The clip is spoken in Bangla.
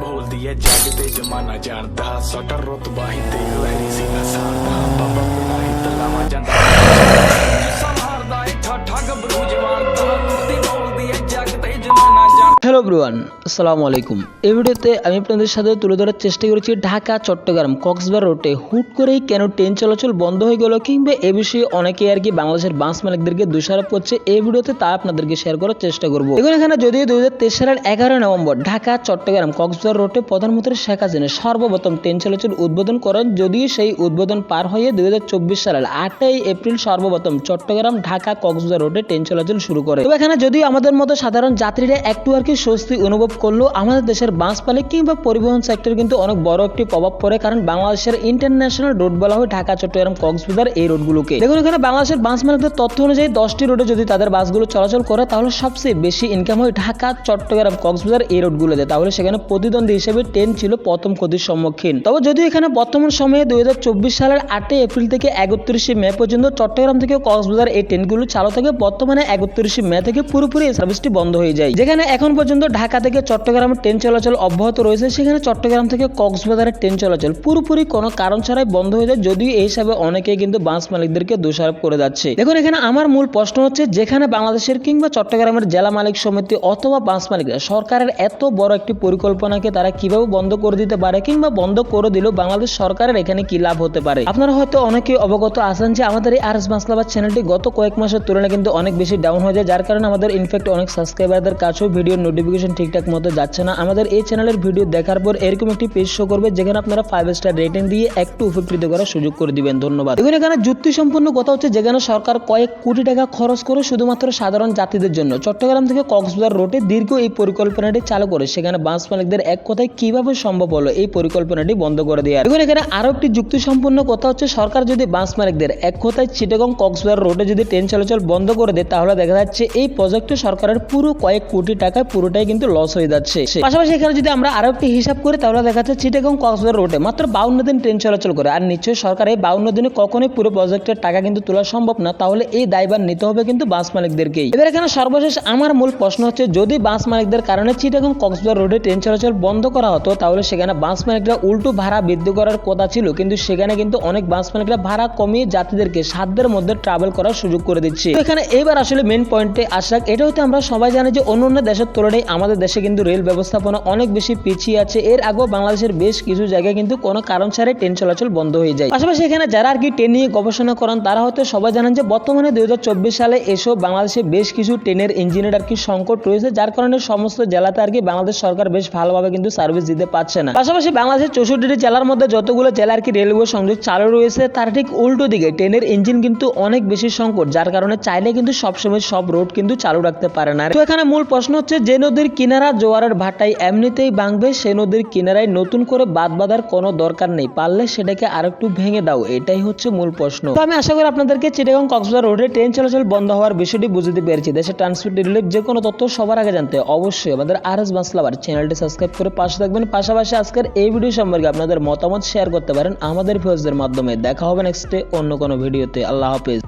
ਬੋਲਦੀ ਐ, ਜੱਗ ਤੇ ਜਮਾਨਾ ਜਾਣਦਾ, ਸਾਡਾ ਰੁਤਬਾ ਹੀ ਤੇ ਲੈ ਸੀ ਨਾ ਸਾਡਾ ਬਾਬਾ ਬਿਨਾ ਤਲਾਵਾ ਜਾਂਦਾ। ব্রুয়ান আসসালামু আলাইকুম। এই ভিডিওতে আমি আপনাদের সাথে তুলে ধরার চেষ্টা করেছি ঢাকা, চট্টগ্রাম, কক্সবাজার রোডে হুট করেই কেন ট্রেন চলাচল বন্ধ হয়ে গেল কিংবা এ বিষয়ে অনেকে আর কি বাংলাদেশের বাস মালিকদেরকে দোষারোপ করছে, এই ভিডিওতে তা আপনাদেরকে শেয়ার করার চেষ্টা করব। এখন এখানে যদিও দুই হাজার তেইশ সালের এগারো নভেম্বর ঢাকা, চট্টগ্রাম, কক্সবাজার রোডে প্রধানমন্ত্রী শেখ হাসিনা সর্বপ্রথম ট্রেন চলাচল উদ্বোধন করেন, যদিও সেই উদ্বোধন পার হয়ে দুই হাজার চব্বিশ সালের আটই এপ্রিল সর্বপ্রথম চট্টগ্রাম, ঢাকা, কক্সবাজার রোডে ট্রেন চলাচল শুরু করে। তবে এখানে যদিও আমাদের মতো সাধারণ যাত্রীরা একটু আর কি স্বস্তি অনুভব করলেও আমাদের দেশের মালিক কিংবা পরিবহন সেক্টর কিন্তু অনেক বড় একটি প্রভাব পড়ে, কারণ বাংলাদেশের ইন্টারন্যাশনাল রোড বলা হয় ঢাকা, চট্টগ্রাম, কক্সবাজার এই রোডগুলোকে দেখুন এখানে বাংলাদেশের বাস মালিকদের তথ্য অনুযায়ী দশটি রোডে যদি তাদের বাসগুলো চলাচল করে, তাহলে সবচেয়ে বেশি ইনকাম হয় ঢাকা, চট্টগ্রাম, কক্সবাজার এই রোডগুলোতে তাহলে সেখানে প্রতিদ্বন্দ্বী হিসেবে ট্রেন ছিল প্রথম ক্ষতির সম্মুখীন। তবে যদিও এখানে বর্তমান সময়ে দুই হাজার চব্বিশ সালের আটই এপ্রিল থেকে একত্রিশে মে পর্যন্ত চট্টগ্রাম থেকে কক্সবাজার এই ট্রেনগুলো চালু থাকে, বর্তমানে একত্রিশে মে থেকে পুরোপুরি এই সার্ভিসটি বন্ধ হয়ে যায়। যেখানে এখন পর্যন্ত ঢাকা থেকে চট্টগ্রামের ট্রেন চলাচল অব্যাহত রয়েছে। সেখানে চট্টগ্রাম থেকে কক্সবাজারের ট্রেন চলাচল পুরোপুরি কোনো কারণ ছাড়াই বন্ধ হয়ে যায়। যদিও এই হিসাবে অনেকেই কিন্তু বাস মালিকদেরকে দোষারোপ করে যাচ্ছে। দেখুন, এখানে আমার মূল প্রশ্ন হচ্ছে, যেখানে বাংলাদেশের কিংবা চট্টগ্রামের জেলা মালিক সমিতি অথবা বাস মালিকরা সরকারের এত বড় একটি পরিকল্পনাকে তারা কীভাবে বন্ধ করে দিতে পারে কিংবা বন্ধ করে দিলেও বাংলাদেশ সরকারের এখানে কি লাভ হতে পারে? আপনারা হয়তো অনেকেই অবগত আছেন যে আমাদের এই আরএস মাসলাবাদ চ্যানেলটি গত কয়েক মাসের তুলনায় কিন্তু অনেক বেশি ডাউন হয়ে যায়। যার কারণে আমাদের ইনফ্যাক্ট অনেক সাবস্ক্রাইবারদের কাছেও ভিডিও নোটিফিকেশন ঠিকঠাক মতো যাচ্ছে না। আমাদের এই চ্যানেলের ভিডিও দেখার পর এরকম একটি পেজ শো করবে, যেখানে আপনারা ফাইভ স্টার রেটিং দিয়ে একটু উপকৃত করার সুযোগ করে দিবেন। ধন্যবাদ। এখানে যুক্তি সম্পূর্ণ কথা হচ্ছে, যেখানে সরকার কয়েক কোটি টাকা খরচ করে শুধুমাত্র সাধারণ যাত্রীদের জন্য চট্টগ্রাম থেকে কক্সবাজার রোডে দীর্ঘ এই পরিকল্পনাটি চালু করে। সেখানে বাস মালিকদের এক কথায় কীভাবে সম্ভব হলো এই পরিকল্পনাটি বন্ধ করে দেওয়া দেখুন এখানে আরও একটি যুক্তি সম্পূর্ণ কথা হচ্ছে, সরকার যদি বাস মালিকদের এক কথায় চিটাগং কক্সবাজার রোডে যদি ট্রেন চলাচল বন্ধ করে দেয়, তাহলে দেখা যাচ্ছে এই প্রজেক্টে সরকারের পুরো কয়েক কোটি টাকায় পুরোটাই কিন্তু লস হয়ে যাচ্ছে। পাশাপাশি এখানে যদি আমরা আরও একটি হিসাব করি, তাহলে দেখা যাচ্ছে চিটাগং কক্সবাজার রোডে মাত্র বাউন্ন দিন ট্রেন চলাচল করে। আর নিশ্চয়ই সরকার এই বাউন্ন দিনে কখনোই পুরো প্রজেক্টের টাকা কিন্তু তোলা সম্ভব না, তাহলে এই দায়ভার নিতে হবে কিন্তু বাস মালিকদেরকেই। এবার এখানে সর্বশেষ আমার মূল প্রশ্ন হচ্ছে, যদি বাস মালিকদের কারণে চিটাগং কক্সবাজার রোডে ট্রেন চলাচল বন্ধ করা হতো, তাহলে সেখানে বাস মালিকরা উল্টো ভাড়া বৃদ্ধি করার কথা ছিল। কিন্তু সেখানে কিন্তু অনেক বাস মালিকরা ভাড়া কমিয়ে যাত্রীদেরকে সাধ্যের মধ্যে ট্রাভেল করার সুযোগ করে দিচ্ছে। এখানে এবার আসলে মেন পয়েন্টে আসাক এটা হতে আমরা সবাই জানি যে অন্য অন্য দেশের তুলনায় আমাদের দেশে কিন্তু রেল ব্যবস্থাপনা অনেক বেশি পিছিয়ে আছে। এর আগেও বাংলাদেশের বেশ কিছু জায়গায় কিন্তু কোনো কারণ ছাড়াই ট্রেন চলাচল বন্ধ হয়ে যায়। পাশাপাশি এখানে যারা আর কি ট্রেন নিয়ে গবেষণা করেন, তারা হয়তো সবাই জানেন যে বর্তমানে দু হাজার চব্বিশ সালে এসব বাংলাদেশে বেশ কিছু ট্রেনের ইঞ্জিনের আর কি সংকট রয়েছে, যার কারণে সমস্ত জেলাতে আর কি বাংলাদেশ সরকার বেশ ভালোভাবে কিন্তু সার্ভিস দিতে পারছে না। পাশাপাশি বাংলাদেশের চৌষট্টি জেলার মধ্যে যতগুলো জেলা আর কি রেলওয়ে সংযোগ চালু রয়েছে, তার ঠিক উল্টো দিকে ট্রেনের ইঞ্জিন কিন্তু অনেক বেশি সংকট, যার কারণে চাইলে কিন্তু সবসময় সব রোড কিন্তু চালু রাখতে পারে না। তো এখানে মূল প্রশ্ন হচ্ছে, যে নদীর কিনারা জোয়ারের ভাটাই এমনিতেই ভাঙবে, সে নদীর কিনারায় নতুন করে বাদ বাঁধার কোনো দরকার নেই। পারলে সেটাকে আরেকটু ভেঙে দাও, এটাই হচ্ছে মূল প্রশ্ন। তো আমি আশা করি আপনাদেরকে চিটাগং কক্সবাজার রোডে ট্রেন চলাচল বন্ধ হওয়ার বিষয়টি বুঝতে পেরেছি। দেশের ট্রান্সপোর্ট রিলেভ যে কোনো তথ্য সবার আগে জানতে অবশ্যই আমাদের আর এস বাসলাবার চ্যানেলটি সাবস্ক্রাইব করে পাশে থাকবেন। পাশাপাশি আজকের এই ভিডিও সম্পর্কে আপনাদের মতামত শেয়ার করতে পারেন আমাদের ফেসদের মাধ্যমে। দেখা হবে নেক্সটে অন্য কোনো ভিডিওতে। আল্লাহ হাফেজ।